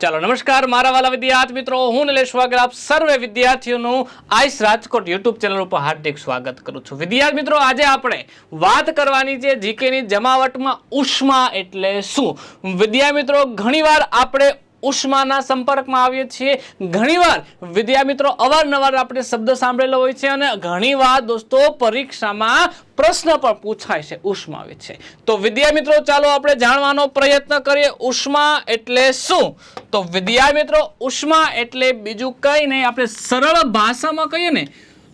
ચાલો, નમસ્કાર. મારા વાલા વિદ્યાર્થી મિત્રો, હું નિલેશ વાગર, આપ સર્વે વિદ્યાર્થીઓનું આઈસ રાજકોટ યુટ્યુબ ચેનલ ઉપર હાર્દિક સ્વાગત કરું છું. વિદ્યાર્થી મિત્રો, આજે આપણે વાત કરવાની છે જીકેની જમાવટમાં ઉષ્મા એટલે શું? વિદ્યા મિત્રો, ઘણીવાર આપણે ઉષ્માના સંપર્કમાં આવીએ છીએ. ઘણીવાર વિદ્યા મિત્રો અવારનવાર આપણે શબ્દ સાંભળેલો હોય છે અને ઘણીવાર દોસ્તો પરીક્ષામાં પ્રશ્ન પણ પૂછાય છે, ઉષ્મા વિશે તો વિદ્યા મિત્રો ચાલો આપણે જાણવાનો પ્રયત્ન કરીએ, ઉષ્મા એટલે શું? તો વિદ્યા મિત્રો ઉષ્મા એટલે બીજું કંઈ નહીં, આપણે સરળ ભાષામાં કહીએ ને,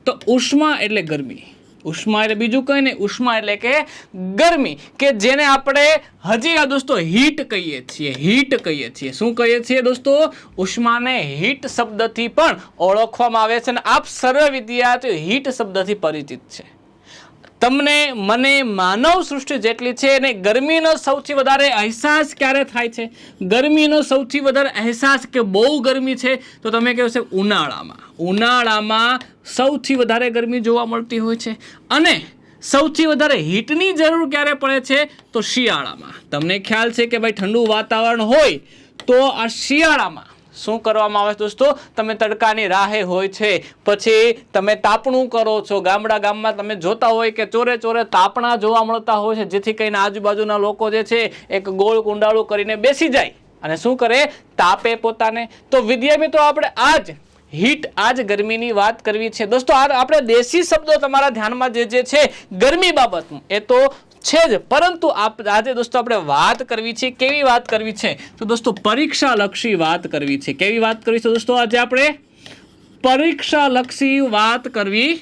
તો ઉષ્મા એટલે ગરમી. ઉષ્મા એટલે બીજું કંઈ નહીં. ઉષ્મા એટલે કે ગરમી, કે જેને આપણે હજી આ દોસ્તો હીટ કહીએ છીએ હીટ કહીએ છીએ. શું કહીએ છીએ દોસ્તો? ઉષ્માને હીટ શબ્દથી પણ ઓળખવામાં આવે છે અને આપ સર્વ વિદ્યાર્થીઓ હીટ શબ્દથી પરિચિત છે. તમને મને માનવ સૃષ્ટિ જેટલી છે અને ગરમીનો સૌથી વધારે અહેસાસ ક્યારે થાય છે? ગરમીનો સૌથી વધારે અહેસાસ કે બહુ ગરમી છે? તો તમે કહો છો ઉનાળામાં. ઉનાળામાં સૌથી વધારે ગરમી જોવા મળતી હોય છે. અને સૌથી વધારે હીટની જરૂર ક્યારે પડે છે? તો શિયાળામાં. તમને ખ્યાલ છે કે ભાઈ ઠંડુ વાતાવરણ હોય તો આ શિયાળામાં શું કરવામાં આવે છે દોસ્તો? તમે તડકાની રાહે હોય છે. પછી તમે તાપણું કરો છો. ગામડા ગામમાં તમે જોતા હોય કે ચોરે ચોરે તાપણા જોવા મળતા હોય છે, જેથી કરીને આજુબાજુના લોકો જે છે, એક ગોળ કુંડાળું કરીને બેસી જાય. અને શું કરે? તાપે પોતાને. તો વિદ્યા મિત્રો, આપણે આજ હીટ આજ ગરમીની વાત કરવી છે. દોસ્તો, આ આપણે દેશી શબ્દો તમારા ધ્યાનમાં જે જે છે, ગરમી બાબતનું. એ તો છે જ. પરંતુ આજે દોસ્તો આપણે વાત કરવી છે, કેવી વાત કરવી છે? તો દોસ્તો પરીક્ષા લક્ષી વાત કરવી છે. કેવી વાત કરવી છે દોસ્તો? આજે આપણે પરીક્ષા લક્ષી વાત કરવી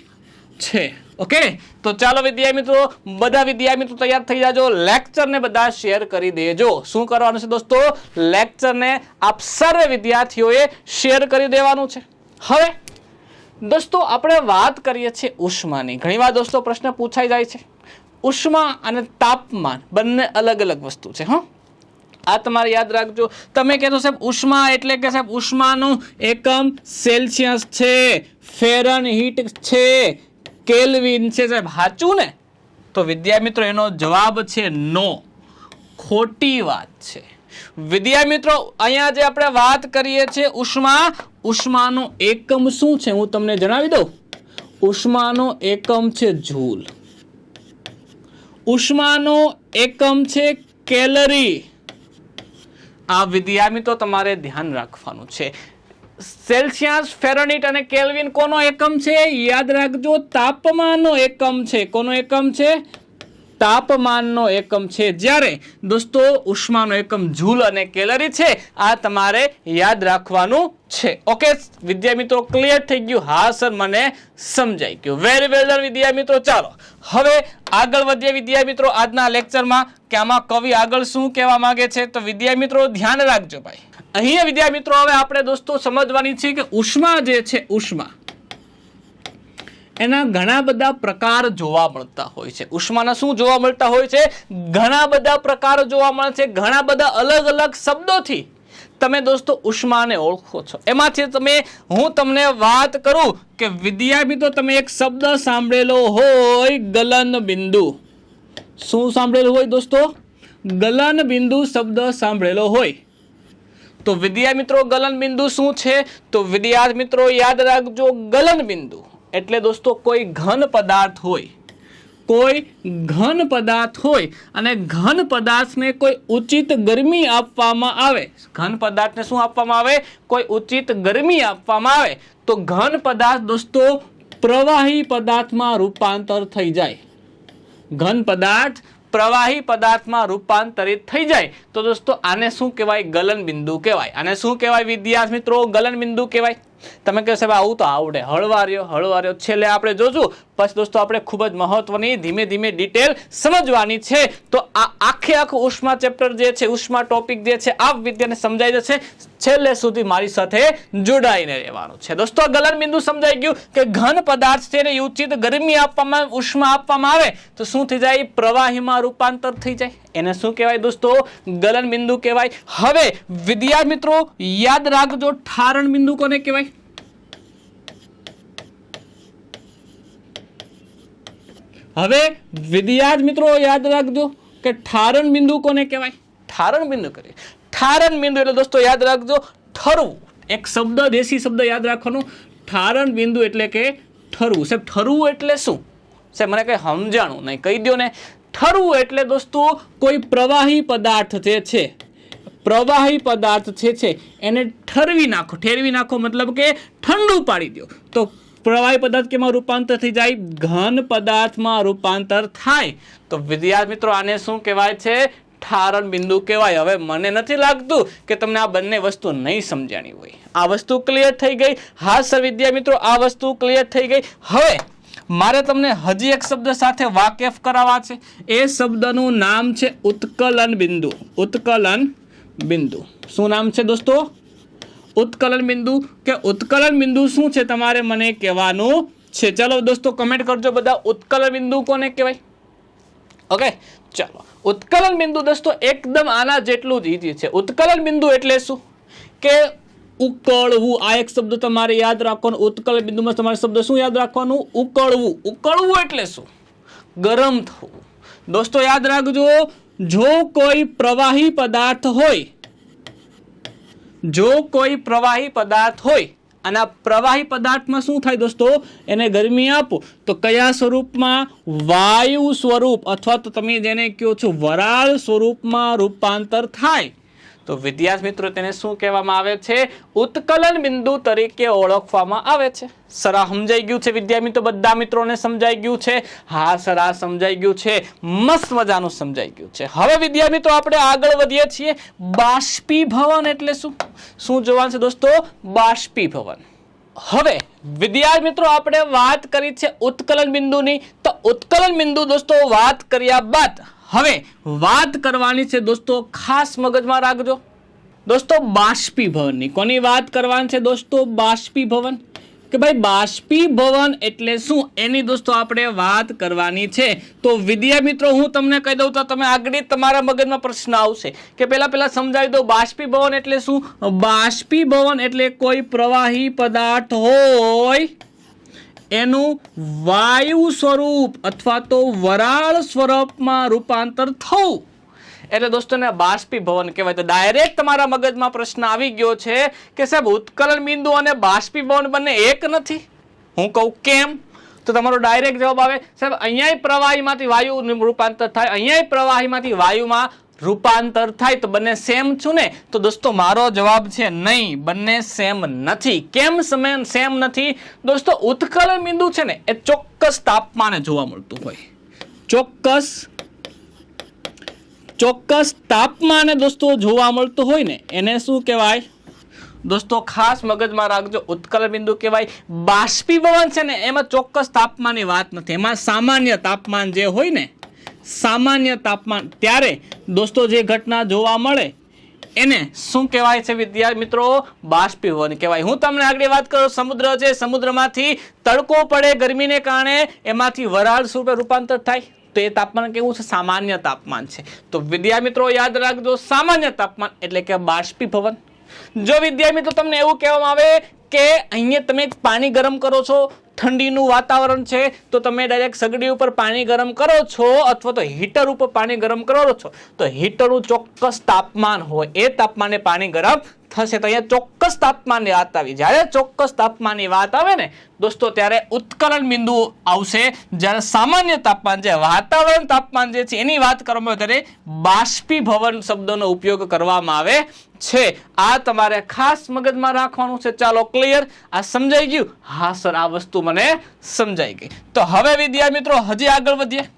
છે. ઓકે? તો ચાલો વિદ્યાર્થી મિત્રો, બધા વિદ્યાર્થી મિત્રો તૈયાર થઈ જાજો. લેક્ચરને બધા શેર કરી દેજો. શું કરવાનું છે દોસ્તો? લેક્ચરને આપ સર્વે વિદ્યાર્થીઓએ શેર કરી દેવાનું છે. હવે દોસ્તો આપણે વાત કરીએ છીએ ઉષ્માની. ઘણીવાર દોસ્તો પ્રશ્ન પૂછાઈ જાય છે. ઉષ્મા અને તાપમાન બંને અલગ અલગ વસ્તુ છે, હા? આ તમારે યાદ રાખજો. તમે કહેતો સાહેબ, ઉષ્મા એટલે કે, સાહેબ, ઉષ્માનું એકમ સેલ્સિયસ છે, ફેરન હીટ છે, કેલ્વિન છે. સાહેબ, સાચું ને? તો વિદ્યા મિત્રો, એનો જવાબ છે નો. ખોટી વાત છે. વિદ્યા મિત્રો, અહીંયા જે આપણે વાત કરીએ છીએ ઉષ્મા, ઉષ્માનો એકમ શું છે? હું તમને જણાવી દઉં. ઉષ્માનો એકમ છે જૂલ. ઉષ્માનો એકમ છે કેલરી. આ વિદ્યા મિત્રો તમારે ધ્યાન રાખવાનું છે. સેલ્સિયસ ફેરનહીટ અને કેલ્વિન કોનો એકમ છે? યાદ રાખજો, તાપમાનનો એકમ છે. કોનો એકમ છે? તાપમાનનો એકમ છે. જ્યારે દોસ્તો, ઉષ્માનો એકમ જૂલ અને કેલરી છે, આ તમારે યાદ રાખવાનું છે. ઓકે વિદ્યા મિત્રો ક્લિયર થઈ ગયું? હા, સર, મને સમજાઈ ગયું. વેરી વેલ ડન વિદ્યા મિત્રો ચાલો. હવે આગળ વધીએ વિદ્યા મિત્રો, આજના લેક્ચરમાં કે આમાં કવિ આગળ શું કહેવા માંગે છે, તો વિદ્યા મિત્રો, ધ્યાન રાખજો ભાઈ. અહીંયા વિદ્યા મિત્રો, હવે આપણે દોસ્તો સમજવાની છે કે ઉષ્મા જે છે, ઉષ્મા, એના ઘણા બધા પ્રકાર જોવા મળતા હોય છે. ઉષ્માના શું જોવા મળતા હોય છે? ઘણા બધા પ્રકાર જોવા મળે છે. ઘણા બધા અલગ અલગ શબ્દોથી તમે દોસ્તો ઉષ્માને ઓળખો છો. એમાંથી તમે, હું તમને વાત કરું કે વિદ્યાર્થી તો તમે એક શબ્દ સાંભળેલો હોય, ગલન બિંદુ. શું સાંભળેલું હોય દોસ્તો? ગલન બિંદુ શબ્દ સાંભળેલો હોય. તો વિદ્યા મિત્રો, ગલન બિંદુ શું છે? તો વિદ્યાર્થી મિત્રો, યાદ રાખજો ગલન બિંદુ. એટલે દોસ્તો કોઈ ઘન પદાર્થ હોય. કોઈ ઘન પદાર્થ હોય અને ઘન પદાર્થને કોઈ ઉચિત ગરમી આપવામાં આવે. ઘન પદાર્થને શું આપવામાં આવે? કોઈ ઉચિત ગરમી આપવામાં આવે. તો ઘન પદાર્થ દોસ્તો પ્રવાહી પદાર્થમાં રૂપાંતર થઈ જાય. ઘન પદાર્થ પ્રવાહી પદાર્થમાં રૂપાંતરિત થઈ જાય. તો દોસ્તો આને શું કહેવાય? ગલન બિંદુ કહેવાય. આને શું કહેવાય વિદ્યાર્થી મિત્રો? ગલન બિંદુ કહેવાય. તમે કહો સાહેબ, આવું તો આવડે. હળવાર્યો હળવાર્યો. છેલ્લે આપણે જોશું પછી દોસ્તો, આપણે ખૂબ જ મહત્વની ધીમે ધીમે ડિટેલ સમજવાની છે. તો આ આખે આખું ઉષ્મા ચેપ્ટર જે છે, ઉષ્મા ટોપિક જે છે, આ વિદ્યાને સમજાઈ જશે. છેલ્લે સુધી મારી સાથે જોડાઈને રહેવાનું છે. દોસ્તો ગલન બિંદુ સમજાઈ ગયું કે ઘન પદાર્થ છે એને ઉચિત ગરમી આપવામાં, ઉષ્મા આપવામાં આવે. તો શું થઈ જાય? પ્રવાહીમાં રૂપાંતર થઈ જાય. એને શું કહેવાય દોસ્તો? ગલન બિંદુ કહેવાય. હવે વિદ્યા મિત્રો, યાદ રાખજો, ઠારણ બિંદુ કોને કહેવાય? હવે વિદ્યાર્થી મિત્રો યાદ રાખજો કે ઠારણ બિંદુ કોને કહેવાય? ઠારણ બિંદુ કરીએ. ઠારણ બિંદુ એટલે દોસ્તો યાદ રાખજો, ઠરવું. એક શબ્દ, દેશી શબ્દ યાદ રાખવાનો. ઠારણ બિંદુ એટલે કે ઠરવું. સાહેબ, ઠરવું એટલે શું? સાહેબ, મને કંઈ સમજાણું નહીં. કહી દો ને ઠરવું એટલે દોસ્તો કોઈ પ્રવાહી પદાર્થ જે છે, પ્રવાહી પદાર્થ છે છે, એને ઠરવી નાખો. ઠેરવી નાખો મતલબ કે ઠંડુ પાડી દો તો પ્રવાહી પદાર્થ કેમાં રૂપાંતર થઈ જાય, ઘન પદાર્થમાં રૂપાંતર થાય. તો વિદ્યાર્થી મિત્રો, આને શું કહેવાય છે? ઠારણ બિંદુ કહેવાય. હવે મને નથી લાગતું કે તમને આ બંને વસ્તુ નહીં સમજાણી હોય. આ વસ્તુ ક્લિયર થઈ ગઈ. હા સર વિદ્યા મિત્રો, આ વસ્તુ ક્લિયર થઈ ગઈ. હવે, મારે તમને હજી એક શબ્દ સાથે વાકેફ કરાવવા છે. એ શબ્દનું નામ છે ઉત્કલન બિંદુ. ઉત્કલન બિંદુ. શું નામ છે દોસ્તો? ઉત્કલન બિંદુ કે ઉત્કલન બિંદુ શું છે તમારે મને કહેવાનું છે? ચલો દોસ્તો કમેન્ટ કરજો બધા. ઉત્કલન બિંદુ કોને કહેવાય? ઓકે ચલો. ઉત્કલન બિંદુ દોસ્તો એકદમ આના જેટલું જ ઈઝી છે. ઉત્કલન બિંદુ એટલે શું? કે ઉકળવું. આ એક શબ્દ તમારે યાદ રાખવાનો. ઉત્કલન બિંદુમાં તમારે શબ્દ શું યાદ રાખવાનું? ઉકળવું. ઉકળવું એટલે શું? ગરમ થવું. દોસ્તો યાદ રાખજો, જો કોઈ પ્રવાહી પદાર્થ હોય જો કોઈ પ્રવાહી પદાર્થ હોય, અને આ પ્રવાહી પદાર્થમાં શું થાય દોસ્તો? એને ગરમી આપો. તો કયા સ્વરૂપમાં? વાયુ સ્વરૂપ. અથવા તો તમે જેને કહો છો વરાળ સ્વરૂપમાં રૂપાંતર થાય. તો વિદ્યાર્થી મિત્રો, તેને શું કહેવામાં આવે છે? ઉત્કલન બિંદુ તરીકે ઓળખવામાં આવે છે. સર સમજાઈ ગયું છે વિદ્યાર્થી મિત્રો? બધા મિત્રોને સમજાઈ ગયું છે? હા, સર સમજાઈ ગયું છે. મસ્ત મજાનું સમજાઈ ગયું છે. હવે વિદ્યાર્થી મિત્રો, આપણે આગળ વધીએ છીએ. બાષ્પીભવન એટલે શું? શું જોવાનું છે દોસ્તો? બાષ્પીભવન. હવે વિદ્યાર્થી મિત્રો, આપણે વાત કરી છે ઉત્કલન બિંદુની. તો ઉત્કલન બિંદુ દોસ્તો, વાત કર્યા બાદ હવે વાત કરવાની છે દોસ્તો ખાસ મગજમાં રાખજો. દોસ્તો બાષ્પીભવનની, કોની વાત કરવાની છે દોસ્તો બાષ્પીભવન? કે ભાઈ બાષ્પીભવન એટલે શું? એની દોસ્તો આપણે વાત કરવાની છે. તો વિદ્યા મિત્રો, હું તમને કહી દઉં તો તમે આગળ તમારા મગજમાં પ્રશ્ન આવશે. કે પહેલા પહેલાં સમજાવી દઉં, બાષ્પીભવન એટલે શું? બાષ્પીભવન એટલે કોઈ પ્રવાહી પદાર્થ હોય એનું વાયુ સ્વરૂપ અથવા તો વરાળ સ્વરૂપમાં રૂપાંતર થવું. એટલે દોસ્તોને બાષ્પીભવન કહેવાય. તો ડાયરેક્ટ તમારા મગજમાં પ્રશ્ન આવી ગયો છે કે સાહેબ, ઉત્કલન બિંદુ અને બાષ્પીભવન બંને એક નથી? હું કહું, કેમ? તો તમારો ડાયરેક્ટ જવાબ આવે, સાહેબ, અહીંયાય પ્રવાહીમાંથી વાયુ રૂપાંતર થાય, અહીંયાય પ્રવાહીમાંથી વાયુમાં રૂપાંતર થાય તો બંને સેમ છું ને? તો દોસ્તો, મારો જવાબ છે નહીં, બંને સેમ નથી. કેમ સમે નથી? દોસ્તો, ઉત્કલ બિંદુ છે ને, એ ચોક્કસ તાપમાને જોવા મળતું હોય. ચોક્કસ ચોક્કસ તાપમાને દોસ્તો જોવા મળતું હોય ને, એને શું કહેવાય? દોસ્તો, ખાસ મગજમાં રાખજો, ઉત્કલ બિંદુ કહેવાય. બાષ્પીભવન છે ને, એમાં ચોક્કસ તાપમાનની વાત નથી. એમાં સામાન્ય તાપમાન જે હોય ને સામાન્ય તાપમાન. ત્યારે દોસ્તો જે ઘટના જોવા મળે, એને શું કહેવાય છે વિદ્યાર્થી મિત્રો? બાષ્પીભવન કહેવાય. હું તમને આગળ વાત કરું, સમુદ્ર છે. સમુદ્રમાંથી તડકો પડે ગરમીને કારણે એમાંથી વરાળ સ્વરૂપે રૂપાંતર થાય? તો એ તાપમાન કેવું છે? સામાન્ય તાપમાન છે. તો વિદ્યા મિત્રો, યાદ રાખજો, સામાન્ય તાપમાન એટલે કે બાષ્પીભવન. જો વિદ્યા મિત્રો, તમને એવું કહેવામાં આવે કે અહીંયા તમે પાણી ગરમ કરો છો ઠંડીનું વાતાવરણ છે, તો તમે ડાયરેક્ટ સગડી ઉપર પાણી ગરમ કરો છો અથવા તો હીટર ઉપર પાણી ગરમ કરો છો. તો હીટરનું ચોક્કસ તાપમાન હોય, એ તાપમાને પાણી ગરમ થશે તો અહીંયા ચોક્કસ તાપમાનની વાત આવી. જ્યારે ચોક્કસ તાપમાનની વાત આવે ને, દોસ્તો, ત્યારે ઉત્કલન બિંદુ આવશે. જ્યારે સામાન્ય તાપમાન જે, વાતાવરણ તાપમાન જે છે, એની વાત કરવામાં ત્યારે બાષ્પીભવન શબ્દનો ઉપયોગ કરવામાં આવે છે. આ તમારે ખાસ મગજમાં રાખવાનું છે. ચાલો ક્લિયર આ સમજાઈ ગયું? હા, સર, આ વસ્તુ મને સમજાઈ ગઈ. તો હવે વિદ્યા મિત્રો, હજી આગળ વધીએ.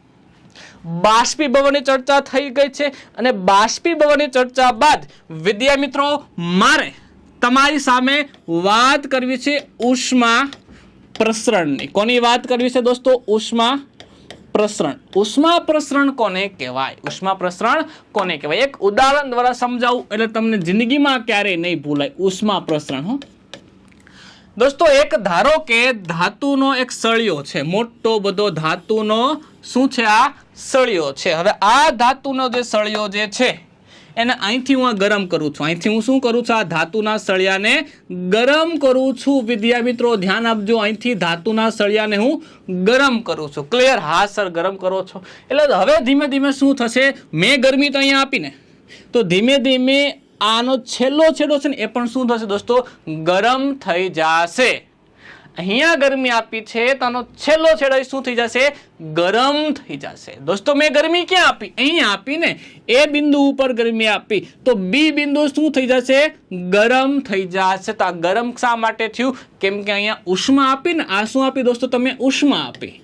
બાષ્પીભવનની ચર્ચા થઈ ગઈ છે અને બાષ્પીભવનની ચર્ચા બાદ વિદ્યા મિત્રો, મારે તમારી સામે વાત કરવી છે ઉષ્મા પ્રસરણની. કોની વાત કરવી છે દોસ્તો? ઉષ્મા પ્રસરણ. ઉષ્મા પ્રસરણ કોને કહેવાય? ઉષ્મા પ્રસરણ કોને કહેવાય? એક ઉદાહરણ દ્વારા સમજાવું એટલે તમને જિંદગીમાં ક્યારેય નહીં ભૂલાય. ઉષ્મા પ્રસરણ, હો. દોસ્તો, એક ધારો કે ધાતુનો એક સળિયો છે. મોટો બધો ધાતુનો શું છે આ? સળિયો છે. હવે આ ધાતુનો જે સળિયો જે છે, એને અહીંથી હું આ ગરમ કરું છું. અહીંથી હું શું કરું છું? આ ધાતુના સળિયાને ગરમ કરું છું. વિદ્યા મિત્રો, ધ્યાન આપજો. અહીંથી ધાતુના સળિયાને હું ગરમ કરું છું. ક્લિયર હા સર ગરમ કરો છો. એટલે હવે ધીમે ધીમે શું થશે? મેં ગરમી તો અહીંયા આપીને. તો ધીમે ધીમે આનો છેલ્લો છેડો છે ને એ પણ શું થશે દોસ્તો? ગરમ થઈ જશે. અહીંયા ગરમી આપી છે તો આનો છેલ્લો છેડો શું થઈ જશે? ગરમ થઈ જશે. દોસ્તો, મેં ગરમી ક્યાં આપી? અહીંયા આપીને એ બિંદુ ઉપર ગરમી આપી. તો બી બિંદુ શું થઈ જશે? ગરમ થઈ જશે. તો આ ગરમ શા માટે થયું? કેમ કે અહીંયા ઉષ્મા આપી ને. આ શું આપી દોસ્તો? તમે ઉષ્મા આપી.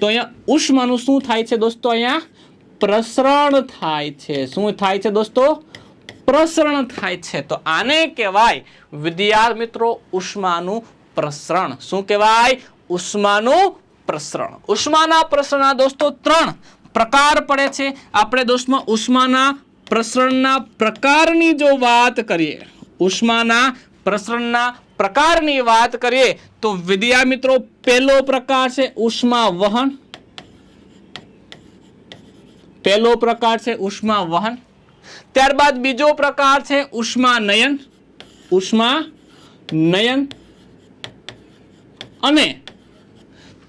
તો અહીંયા ઉષ્માનું શું થાય છે દોસ્તો અહીંયા? પ્રસરણ થાય છે. શું થાય છે દોસ્તો? પ્રસરણ થાય છે. તો આને કહેવાય વિદ્યાર્થી મિત્રો ઉષ્માનું પ્રસરણ. શું કહેવાય? ઉષ્માનું પ્રસરણ. ઉષ્માના પ્રસરણના દોસ્તો ત્રણ પ્રકાર પડે છે. આપણે દોસ્તમાં ઉષ્માના પ્રસરણના પ્રકારની જો વાત કરીએ, ઉષ્માના પ્રસરણના પ્રકારની વાત કરીએ, તો વિદ્યા મિત્રો પહેલો પ્રકાર છે ઉષ્મા વહન. પહેલો પ્રકાર છે ઉષ્મા વહન. ત્યારબાદ બીજો પ્રકાર છે ઉષ્મા નયન. ઉષ્મા નયન. અને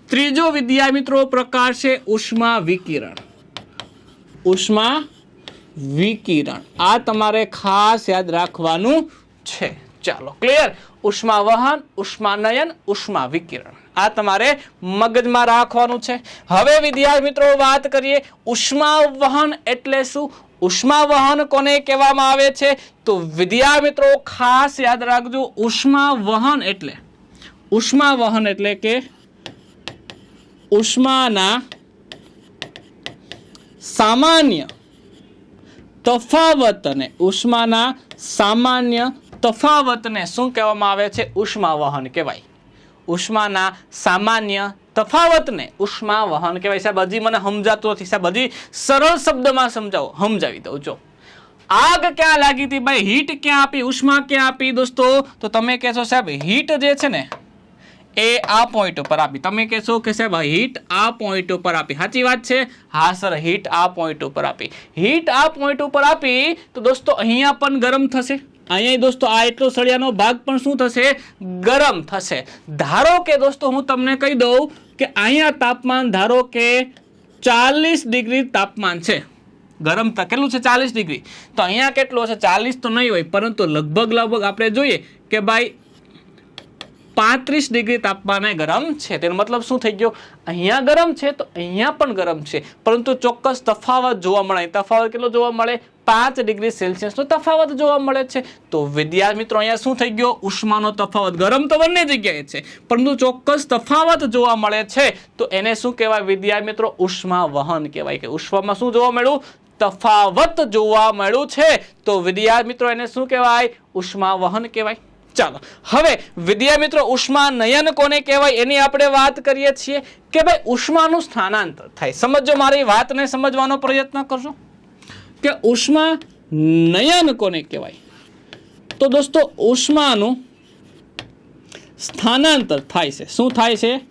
ત્રીજો વિદ્યા મિત્રો પ્રકાર છે ઉષ્મા વિકિરણ. ઉષ્મા વિકિરણ. આ તમારે ખાસ યાદ રાખવાનું છે. ચાલો ક્લિયર ઉષ્મા વહન, ઉષ્મા નયન, ઉષ્મા વિકિરણ. આ તમારે મગજમાં રાખવાનું છે. હવે વિદ્યાર્થી મિત્રો વાત કરીએ ઉષ્મા વહન એટલે શું? ઉષ્મા વહન કોને કહેવામાં આવે છે? તો વિદ્યા મિત્રો, ખાસ યાદ રાખજો ઉષ્મા વહન એટલે ઉષ્મા વહન એટલે કે ઉષ્માના સામાન્ય તફાવતને, ઉષ્માના સામાન્ય તફાવતને શું કહેવામાં આવે છે? ઉષ્મા વહન કહેવાય. ઉષ્માના સામાન્ય તફાવતને ઉષ્મા વહન કહેવાય. સાહેબ, હજી મને સમજાતું નથી. સાહેબ, હજી સરળ શબ્દમાં સમજાવો. સમજાવી દઉં, જો. આગ ક્યાં લાગી હતી ભાઈ? હીટ ક્યાં આપી? ઉષ્મા ક્યાં આપી, દોસ્તો? તો તમે કહેશો, સાહેબ, હીટ જે છે ને, એ આ પોઈન્ટ ઉપર આપી. તમે કહેશો કે, સાહેબ હીટ આ પોઈન્ટ ઉપર આપી. સાચી વાત છે? હા, સર, હીટ આ પોઈન્ટ ઉપર આપી. હીટ આ પોઈન્ટ ઉપર આપી, તો દોસ્તો, અહીંયા પણ ગરમ થશે. અહીંયા દોસ્તો, આ એટલો સળિયાનો ભાગ પણ શું થશે? ગરમ થશે. ધારો કે, દોસ્તો, હું તમને કહી દઉં કે અહીંયા તાપમાન ધારો કે ચાલીસ ડિગ્રી તાપમાન છે. ગરમ કેટલું છે? ચાલીસ ડિગ્રી. તો અહીંયા કેટલું હશે ચાલીસ તો નહીં હોય, પરંતુ લગભગ લગભગ આપણે જોઈએ કે ભાઈ પાંત્રીસ ડિગ્રી તાપમાને ગરમ છે. તેનો મતલબ શું થઈ ગયો? અહીંયા ગરમ છે તો અહીંયા પણ ગરમ છે. પરંતુ ચોક્કસ તફાવત જોવા મળે. તફાવત કેટલો જોવા મળે? પાંચ ડિગ્રી સેલ્સિયસનો તફાવત જોવા મળે છે. તો વિદ્યાર્થી મિત્રો, અહીંયા શું થઈ ગયો? ઉષ્માનો તફાવત. ગરમ તો બંને જગ્યાએ છે, પરંતુ ચોક્કસ તફાવત જોવા મળે છે. તો એને શું કહેવાય વિદ્યાર્થી મિત્રો? ઉષ્મા વહન કહેવાય કે ઉષ્મામાં શું જોવા મળ્યું? તફાવત જોવા મળ્યું છે. તો વિદ્યાર્થી મિત્રો, એને શું કહેવાય? ઉષ્મા વહન કહેવાય. ચાલો. હવે વિદ્યા મિત્રો, ઉષ્મા નયન કોને કહેવાય એની આપણે વાત કરીએ છીએ કે ભાઈ ઉષ્માનું સ્થાનાંતર થાય. સમજો મારી વાતને, સમજવાનો પ્રયત્ન કરજો કે ઉષ્મા નયન કોને કહેવાય? તો દોસ્તો, ઉષ્માનું સ્થાનાંતર થાય છે. શું થાય છે?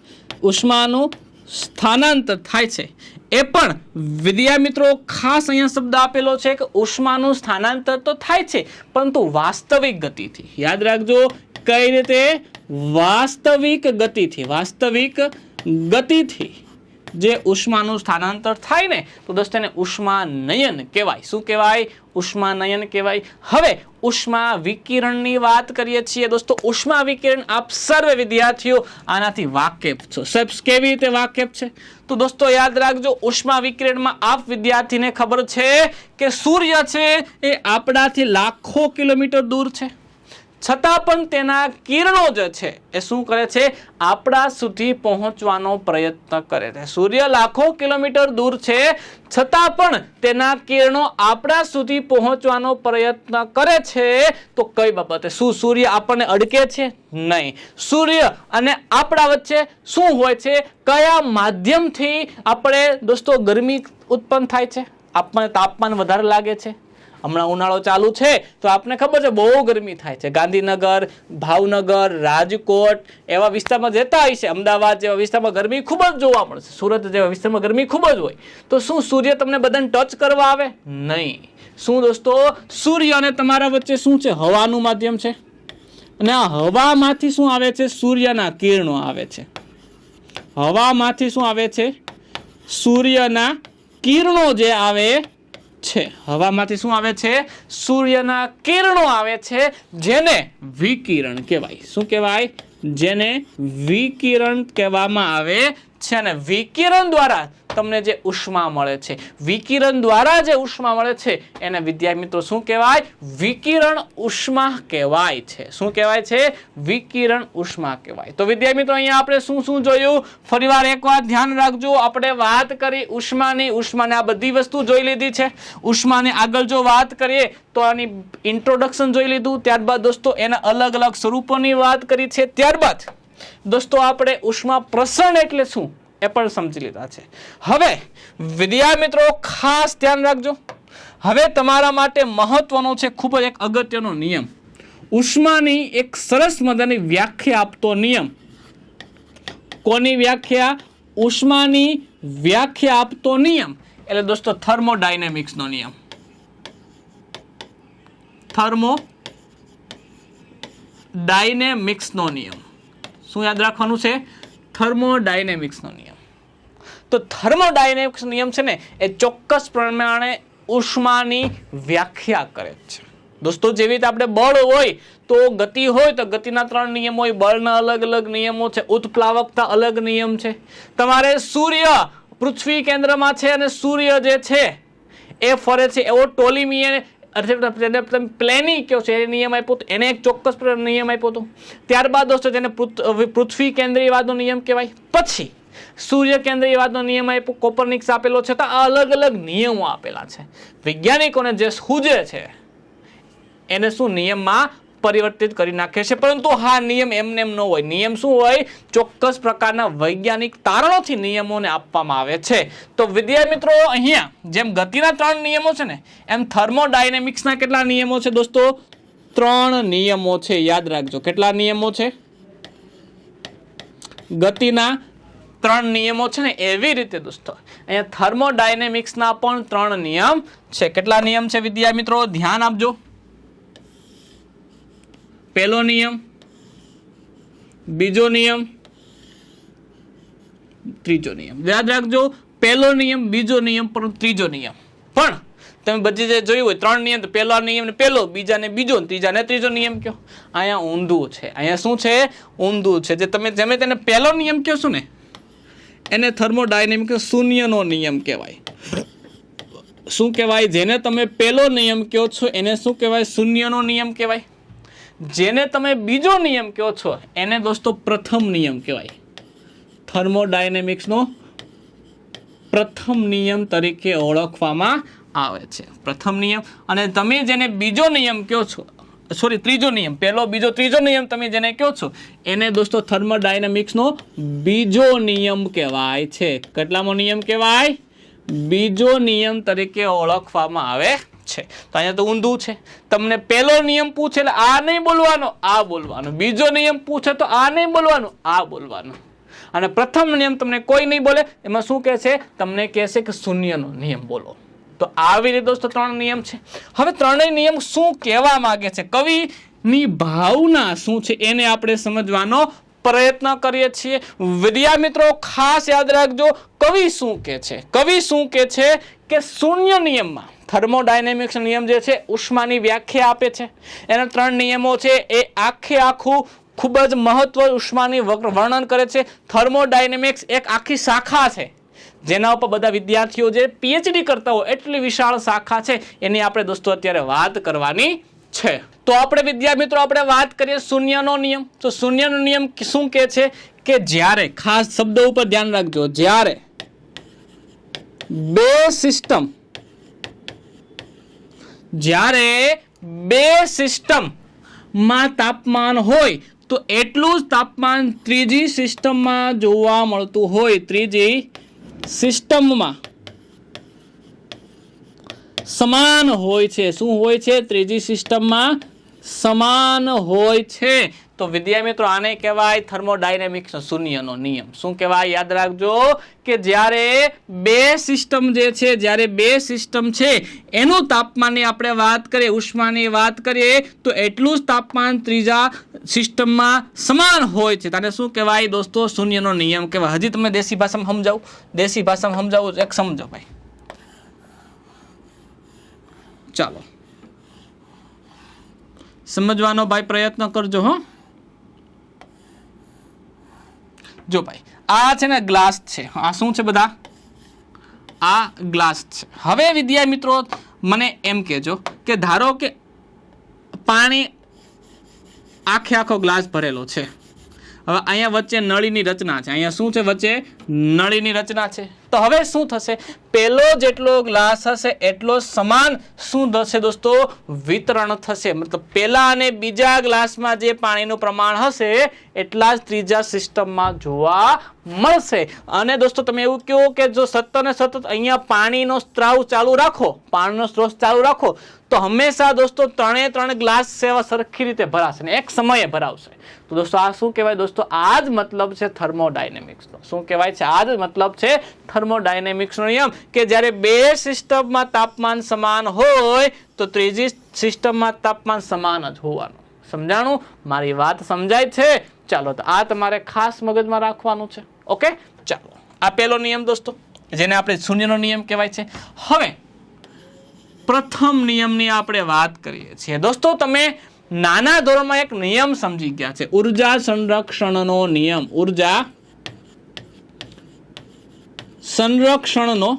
ઉષ્માનું સ્થાનાંતર થાય છે. એ પણ વિદ્યા મિત્રો ખાસ અહીંયા શબ્દ આપેલો છે કે ઉષ્માનું સ્થાનાંતર તો થાય છે, પરંતુ વાસ્તવિક ગતિથી. યાદ રાખજો, કઈ રીતે? વાસ્તવિક ગતિથી વાસ્તવિક ગતિથી. જે ઉષ્માનું સ્થાનાંતર થાય ને, તો દોસ્ત એને ઉષ્મા નયન કહેવાય. શું કહેવાય? ઉષ્માનયન કહેવાય. હવે, ઉષ્મા વિકિરણની વાત કરીએ છીએ દોસ્તો. ઉષ્મા વિકિરણ આપ સર્વે વિદ્યાર્થીઓ આનાથી વાકેફ છો. સાહેબ કેવી રીતે વાકેફ છે? તો દોસ્તો, યાદ રાખજો, ઉષ્મા વિકિરણમાં આપ વિદ્યાર્થીને ખબર છે કે સૂર્ય છે એ આપણાથી લાખો કિલોમીટર દૂર છે. છતાં પણ તેના કિરણો જે છે. એ શું કરે છે? આપણા સુધી પહોંચવાનો પ્રયત્ન કરે છે. સૂર્ય લાખો કિલોમીટર દૂર છે. છતાં પણ તેના કિરણો આપણા સુધી પહોંચવાનો પ્રયત્ન કરે છે. તો કઈ બાબતે? શું સૂર્ય આપણને અડકે છે? નહીં. સૂર્ય અને આપણા વચ્ચે શું હોય છે? કયા માધ્યમથી આપણે દોસ્તો ગરમી ઉત્પન્ન થાય છે? આપણને તાપમાન વધારે લાગે છે? હમણાં ઉનાળો ચાલુ છે, તો આપને ખબર છે, બહુ ગરમી થાય છે. ગાંધીનગર, ભાવનગર, રાજકોટ એવા વિસ્તારમાં જતા હોય છે. અમદાવાદ જેવા વિસ્તારમાં ગરમી ખૂબ જ જોવા મળશે સુરત જેવા વિસ્તારમાં ગરમી ખૂબ જ હોય. તો શું સૂર્ય તમને બધાને ટચ કરવા આવે? નહીં. શું દોસ્તો, સૂર્ય અને તમારા વચ્ચે શું છે? હવાનું માધ્યમ છે? અને આ હવામાંથી શું આવે છે? સૂર્યના કિરણો આવે છે. હવામાંથી શું આવે છે? સૂર્યના કિરણો જે આવે છે. હવામાંથી શું આવે છે? સૂર્યના કિરણો આવે છે, જેને વિકિરણ કહેવાય. શું કહેવાય? જેને વિકિરણ કહેવામાં આવે છે અને વિકિરણ દ્વારા તમને જે ઉષ્મા મળે છે. વિકિરણ દ્વારા જે ઉષ્મા મળે છે, એને વિદ્યાર્થી મિત્રો શું કહેવાય? વિકિરણ ઉષ્મા કહેવાય છે. શું કહેવાય છે? વિકિરણ ઉષ્મા કહેવાય. તો વિદ્યાર્થી મિત્રો, અહીંયા આપણે શું શું જોયું? ફરીવાર એકવાર ધ્યાન રાખજો. આપણે વાત કરી ઉષ્માની. ઉષ્માને આ બધી વસ્તુ જોઈ લીધી છે. ઉષ્માને આગળ જો વાત કરીએ, તો આની ઇન્ટ્રોડક્શન જોઈ લીધું. ત્યારબાદ દોસ્તો, એના અલગ અલગ સ્વરૂપોની વાત કરી છે. ત્યારબાદ દોસ્તો, આપણે ઉષ્મા પ્રસરણ એટલે શું? એ પણ સમજી લીધા છે. હવે વિદ્યા મિત્રો, ખાસ ધ્યાન રાખજો. હવે તમારા માટે મહત્વનો છે, ખૂબ જ એક અગત્યનો નિયમ. ઉષ્માની એક સરસ મજાની વ્યાખ્યા આપતો નિયમ. કોની વ્યાખ્યા? ઉષ્માની વ્યાખ્યા આપતો નિયમ. એટલે દોસ્તો, થર્મોડાયનેમિક્સનો નિયમ. થર્મો ડાયનેમિક્સનો નિયમ. શું યાદ રાખવાનું છે? થર્મોડાયનેમિક્સનો નિયમ. તો થર્મોડાયનેમિક્સ નિયમ છે ને, એ ચોક્કસ પ્રમાણે ઉષ્માની વ્યાખ્યા કરે છે. દોસ્તો, જેવી રીતે આપણે બળ હોય, તો ગતિ હોય, તો ગતિના ત્રણ નિયમ હોય. બળના અલગ અલગ નિયમો છે, ઉત્પ્લાવકતા અલગ નિયમ છે. તમારે સૂર્ય પૃથ્વી કેન્દ્રમાં છે અને સૂર્ય જે છે, એ ફરે છે. એવો ટોલીમીએ તમે પ્લેનિંગ કયો છે એ નિયમ આપ્યો હતો એને એક ચોક્કસ નિયમ આપ્યો હતો ત્યારબાદ દોસ્તો, જેને પૃથ્વી કેન્દ્રીયવાદનો નિયમ કહેવાય. પછી સૂર્ય કેન્દ્રીયવાદનો નિયમ આપ્યો, કોપરનિક્સ આપેલો છે, તો આ અલગ અલગ નિયમો આપેલા છે. વૈજ્ઞાનિકોને જે સૂજે છે, એને શું નિયમમાં પરિવર્તિત કરી નાખે છે? પરંતુ હા, નિયમ એમને એમ ન હોય. નિયમ શું હોય? ચોક્કસ પ્રકારના વૈજ્ઞાનિક તારણોથી નિયમોને આપવામાં આવે છે. તો વિદ્યાર્થી મિત્રો, અહીંયા જેમ ગતિના ત્રણ નિયમો છે ને, એમ થર્મોડાયનેમિક્સના કેટલા નિયમો છે દોસ્તો? ત્રણ નિયમો છે. યાદ રાખજો. કેટલા નિયમો છે? ગતિના ત્રણ નિયમો છે ને એવી રીતે દોસ્તો. અહીંયા થર્મોડાયનેમિક્સના પણ ત્રણ નિયમ છે. કેટલા નિયમ છે વિદ્યા મિત્રો? ધ્યાન આપજો. પહેલો નિયમ. બીજો નિયમ. ત્રીજો નિયમ. યાદ રાખજો, પહેલો નિયમ, બીજો નિયમ, પણ ત્રીજો નિયમ. પણ તમે બધી જે જોયું હોય, ત્રણ નિયમ પહેલો નિયમ પહેલો, બીજા ને બીજો ત્રીજા ને ત્રીજો નિયમ કયો? અહીંયા ઊંધું છે. અહીંયા શું છે? ઊંધું છે. જે તમે, જેમે તેને પહેલો નિયમ કહો છો ને એને થર્મોડાયનેમિક શૂન્યનો નિયમ કહેવાય. શું કહેવાય? જેને તમે પહેલો નિયમ કહો છો, એને શું કહેવાય? શૂન્યનો નિયમ કહેવાય. જેને તમે બીજો નિયમ કહો છો, એને દોસ્તો પ્રથમ નિયમ કહેવાય. થર્મોડાયનેમિક્સનો પ્રથમ નિયમ તરીકે ઓળખવામાં આવે છે. પ્રથમ નિયમ. અને તમે જેને બીજો નિયમ કહો છો સોરી, ત્રીજો નિયમ, પહેલો, બીજો, ત્રીજો નિયમ તમે જેને કહો છો, એને દોસ્તો થર્મોડાયનેમિક્સનો બીજો નિયમ કહેવાય છે. કેટલામો નિયમ કહેવાય? બીજો નિયમ તરીકે ઓળખવામાં આવે છે. તો અહીંયા તો ઊંધું છે. તમને પહેલો નિયમ પૂછે એટલે આ નહીં બોલવાનો, આ બોલવાનો. બીજો નિયમ પૂછે તો આ નહીં બોલવાનું, આ બોલવાનું. અને પ્રથમ નિયમ તમને કોઈ નહીં બોલે, એમાં શું કહે છે? તમને કહેશે કે શૂન્યનો નિયમ બોલો. તો આવી રીતે દોસ્તો ત્રણ નિયમ છે. હવે ત્રણેય નિયમ શું કહેવા માગે છે? કવિની ભાવના શું છે એને આપણે સમજવાનો પ્રયત્ન કરીએ છીએ. વિદ્યા મિત્રો, ખાસ યાદ રાખજો, કવિ શું કે છે? કવિ શું કે છે કે શૂન્ય નિયમમાં થર્મોડાયનેમિક્સ નિયમ જે છે, ઉષ્માની વ્યાખ્યા આપે છે. એના ત્રણ નિયમો છે, એ આખે આખું ખૂબ જ મહત્વ ઉષ્માની વર્ણન કરે છે. થર્મોડાયનેમિક્સ એક આખી શાખા છે. જેના ઉપર બધા વિદ્યાર્થીઓ જે પીએચડી કરતા હોય એટલી વિશાળ શાખા છે, એની આપણે દોસ્તો અત્યારે વાત કરવાની છે. તો આપણે વિદ્યા મિત્રો આપણે વાત કરીએ શૂન્યનો નિયમ. તો શૂન્યનો નિયમ શું કહે છે? કે જ્યારે, ખાસ શબ્દો ઉપર ધ્યાન રાખજો, જ્યારે બે સિસ્ટમ જ્યારે બે સિસ્ટમમાં તાપમાન હોય, તો એટલું જ તાપમાન ત્રીજી સિસ્ટમમાં જોવા મળતું હોય. ત્રીજી સિસ્ટમમાં સમાન હોય છે. શું હોય છે? ત્રીજી સિસ્ટમમાં સમાન હોય છે. તો વિદ્યા મિત્રો, આને કહેવાય થર્મોડાયનેમિક્સ શૂન્યનો નિયમ. શું કહેવાય? યાદ રાખજો કે જ્યારે બે સિસ્ટમ જે છે, જ્યારે બે સિસ્ટમ છે, એનું તાપમાનની આપણે વાત કરીએ, ઉષ્માની વાત કરીએ, તો એટલું જ તાપમાન ત્રીજા સિસ્ટમમાં સમાન હોય છે. તને શું કહેવાય દોસ્તો? શૂન્યનો નિયમ કહેવાય. હજી તમે દેશી ભાષામાં સમજાવું. દેશી ભાષામાં સમજાવું એક સમજો ભાઈ. ચાલો. સમજવાનો ભાઈ પ્રયત્ન કરજો, હો. જો ભાઈ, આ છે ને ગ્લાસ છે. આ શું છે બધા? આ ગ્લાસ છે. હવે વિદ્યા મિત્રો, મને એમ કહેજો કે ધારો કે પાણી આખે આખો ગ્લાસ ભરેલો છે. હવે અહીંયા વચ્ચે નળીની રચના છે. અહીંયા શું છે વચ્ચે? નળીની રચના છે. તો હવે શું થશે? પેલો જેટલો ગ્લાસ હશે, એટલો સમાન શું થશે દોસ્તો? વિતરણ થશે. મતલબ પેલા અને બીજા ગ્લાસમાં જે પાણીનું પ્રમાણ હશે, એટલા જ ત્રીજા સિસ્ટમમાં જોવા મળશે. અને દોસ્તો, તમે એવું કહો કે જો સતત ને સતત અહીંયા પાણીનો સ્ત્રાવ ચાલુ રાખો, પાણીનો સ્ત્રોત ચાલુ રાખો તો હંમેશા દોસ્તો ત્રણે ત્રણ ગ્લાસ સેવા સરખી રીતે ભરાશે ને એક સમયે ભરાવશે. તો દોસ્તો આ શું કહેવાય દોસ્તો? આ જ મતલબ છે થર્મોડાયનેમિક્સનો શું કહેવાય છે? આ જ મતલબ છે થર્મોડાયનેમિક્સનો નિયમ કે જ્યારે બે સિસ્ટમમાં તાપમાન સમાન હોય તો ત્રીજી સિસ્ટમમાં તાપમાન સમાન જ હોવાનું. સમજાણું? મારી વાત સમજાય છે? ચાલો, તો આ તમારે ખાસ મગજમાં રાખવાનું છે. ઓકે? ચાલો. આ પહેલો નિયમ દોસ્તો, જેને આપણે શૂન્યનો નિયમ કહેવાય છે. હવે પ્રથમ નિયમની આપણે વાત કરીએ છીએ. દોસ્તો, તમે નાના ધોરણમાં એક નિયમ સમજી ગયા છે. ઊર્જા સંરક્ષણનો નિયમ. ઊર્જા સંરક્ષણનો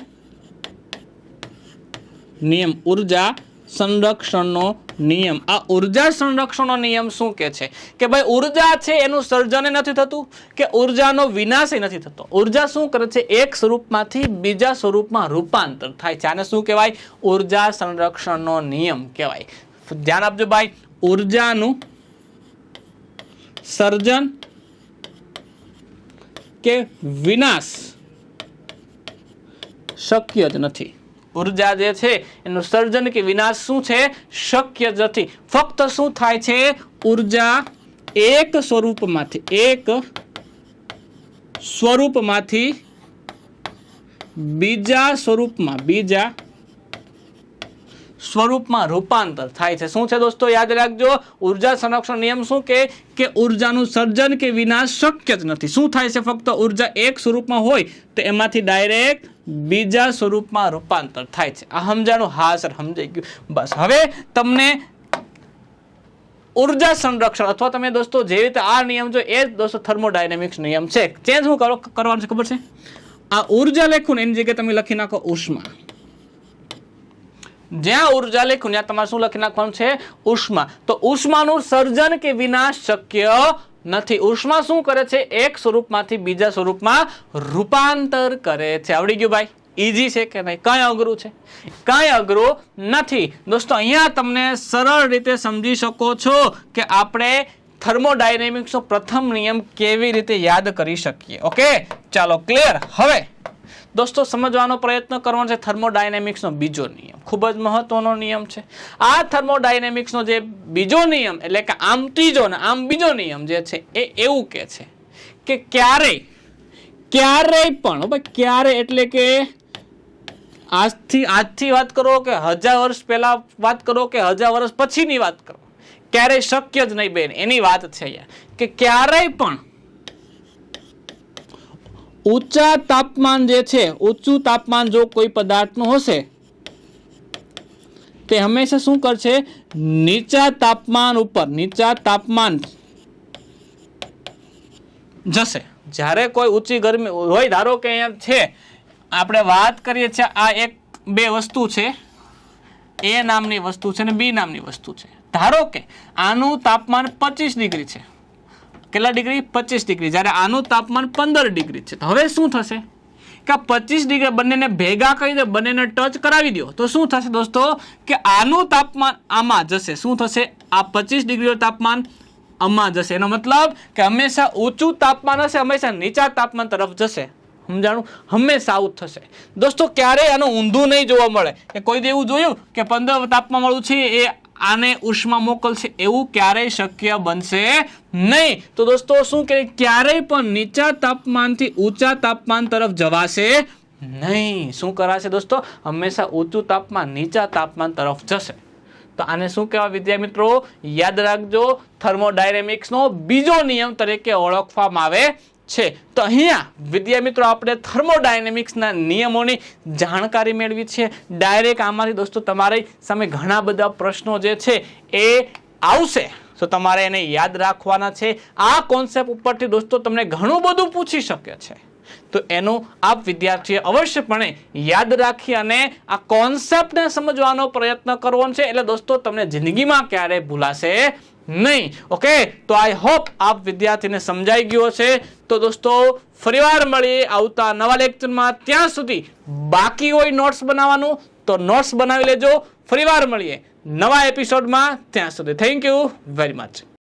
નિયમ. ઊર્જા સંરક્ષણનો નિયમ. આ ઊર્જા સંરક્ષણનો નિયમ શું કે છે? કે ભાઈ ઊર્જા છે એનું સર્જન નથી થતું, કે ઉર્જાનો વિનાશ નથી થતો. ઊર્જા શું કરે છે? એક સ્વરૂપમાંથી બીજા સ્વરૂપમાં રૂપાંતર થાય છે. આને શું કહેવાય? ઊર્જા સંરક્ષણનો નિયમ કહેવાય. ધ્યાન આપજો ભાઈ. ઉર્જાનું સર્જન કે વિનાશ શક્ય જ નથી. ઊર્જા જે છે, એનું સર્જન કે વિનાશ શું છે? શક્ય નથી. ફક્ત શું થાય છે? ઊર્જા એક સ્વરૂપમાંથી એક સ્વરૂપમાંથી, બીજા સ્વરૂપમાં બીજા સ્વરૂપમાં રૂપાંતર થાય છે. શું છે દોસ્તો? યાદ રાખજો, ઊર્જા સંરક્ષણ નિયમ શું કે કે ઉર્જાનું સર્જન કે વિનાશ શક્ય જ નથી. શું થાય છે? ફક્ત ઊર્જા એક સ્વરૂપમાં હોય, તો એમાંથી ડાયરેક્ટ બીજા સ્વરૂપમાં રૂપાંતર થાય છે. આ સમજાણું હા, સર, સમજાઈ ગયું. બસ. હવે તમને ઊર્જા સંરક્ષણ અથવા તમે દોસ્તો જે રીતે આ નિયમ જો એ જ દોસ્તો થર્મોડાયનેમિક્સ નિયમ છે. ચેન્જ શું કરો, કરવાનું છે, ખબર છે? આ ઊર્જા લેખું એની જગ્યાએ તમે લખી નાખો ઉષ્મા. જ્યાં ઊર્જા લેખું, ત્યાં તમારે શું લખી નાખવાનું છે? ઉષ્મા. તો ઉષ્માનું સર્જન કે વિનાશ શક્ય નથી. ઉષ્મા શું કરે છે? એક સ્વરૂપમાંથી બીજા સ્વરૂપમાં રૂપાંતર કરે છે. આવડી ગયું ભાઈ? ઈઝી છે કે નહીં? કઈ અઘરું છે? કઈ અઘરું નથી. દોસ્તો, અહીંયા તમને સરળ રીતે સમજી શકો છો કે આપણે થર્મોડાયનેમિક્સનો પ્રથમ નિયમ કેવી રીતે યાદ કરી શકીએ. ઓકે ચાલો ક્લિયર હવે. દોસ્તો, સમજવાનો પ્રયત્ન કરવાનો છે થર્મોડાયનેમિક્સનો બીજો નિયમ. ખૂબ જ મહત્વનો નિયમ છે. આ થર્મોડાયનેમિક્સનો જે બીજો નિયમ, એટલે કે આમ ત્રીજો ને આમ બીજો નિયમ જે છે, એ એવું કે છે કે ક્યારેય ક્યારેય પણ ક્યારે એટલે કે આજથી આજથી વાત કરો કે હજાર વર્ષ પહેલાં વાત કરો કે હજાર વર્ષ પછીની વાત કરો. ક્યારેય શક્ય જ નહીં બેન, એની વાત છે અહીંયા. કે ક્યારેય પણ ઊંચા તાપમાન જે છે, ઊંચું તાપમાન જો કોઈ પદાર્થનું હશે, તે હંમેશા શું કરશે? નીચા તાપમાન ઉપર, નીચા તાપમાન જશે. જ્યારે કોઈ ઊંચી ગરમી હોય, ધારો કે અહીંયા છે, આપણે વાત કરીએ છીએ, આ એક, બે વસ્તુ છે. એ નામની વસ્તુ છે અને બી નામની વસ્તુ છે. ધારો કે આનું તાપમાન પચીસ ડિગ્રી છે. કેટલા ડિગ્રી? પચીસ ડિગ્રી. જ્યારે આનું તાપમાન પંદર ડિગ્રી છે. તો હવે શું થશે? કે આ પચીસ ડિગ્રી બંનેને ભેગા કરી દો બંનેને ટચ કરાવી દો. તો શું થશે દોસ્તો? કે આનું તાપમાન આમાં જશે. શું થશે? આ પચીસ ડિગ્રીનું તાપમાન આમાં જશે. એનો મતલબ કે હંમેશા ઊંચું તાપમાન હશે, હંમેશા નીચા તાપમાન તરફ જશે. સમજાણું? હંમેશા આવું થશે. દોસ્તો, ક્યારેય આનું ઊંધું નહીં જોવા મળે. કે કોઈ દેવું જોયું કે પંદર તાપમાન વાળું છે એ આને ઉષ્મા મોકલશે એવું ક્યારેય શક્ય બનશે નહીં. તો દોસ્તો, શું કે ક્યારેય પણ નીચા તાપમાનથી ઊંચા તાપમાન તરફ જવાશે નહીં. શું કરાશે દોસ્તો? હંમેશા ઊંચું તાપમાન નીચા તાપમાન તરફ જશે. તો આને શું કહેવાય વિદ્યા મિત્રો? યાદ રાખજો, થર્મોડાયનેમિક્સનો બીજો નિયમ તરીકે ઓળખવામાં આવે છે. તો અહીંયા વિદ્યા મિત્રો, આપણે થર્મોડાયનેમિક્સના નિયમોની જાણકારી મેળવી છે. ડાયરેક્ટ આમાંથી દોસ્તો, તમારી સામે ઘણા બધા પ્રશ્નો જે છે એ આવશે. તો તમારે એને યાદ રાખવાના છે. આ કોન્સેપ્ટ ઉપરથી દોસ્તો, તમને ઘણું બધું પૂછી શકે છે. તો એનું આપ વિદ્યાર્થીએ અવશ્યપણે યાદ રાખી અને આ કોન્સેપ્ટને સમજવાનો પ્રયત્ન કરવો છે. એટલે દોસ્તો, તમને જિંદગીમાં ક્યારેય ભૂલાશે નહીં. ઓકે તો આઈ હોપ આપ વિદ્યાર્થીને સમજાઈ ગયો છે તો દોસ્તો, ફરીવાર મળીએ આવતા નવા લેક્ચરમાં ત્યાં સુધી બાકી હોય નોટ્સ બનાવવાનું, તો નોટ્સ બનાવી લેજો. ફરીવાર મળીએ નવા એપિસોડમાં ત્યાં સુધી. Thank you very much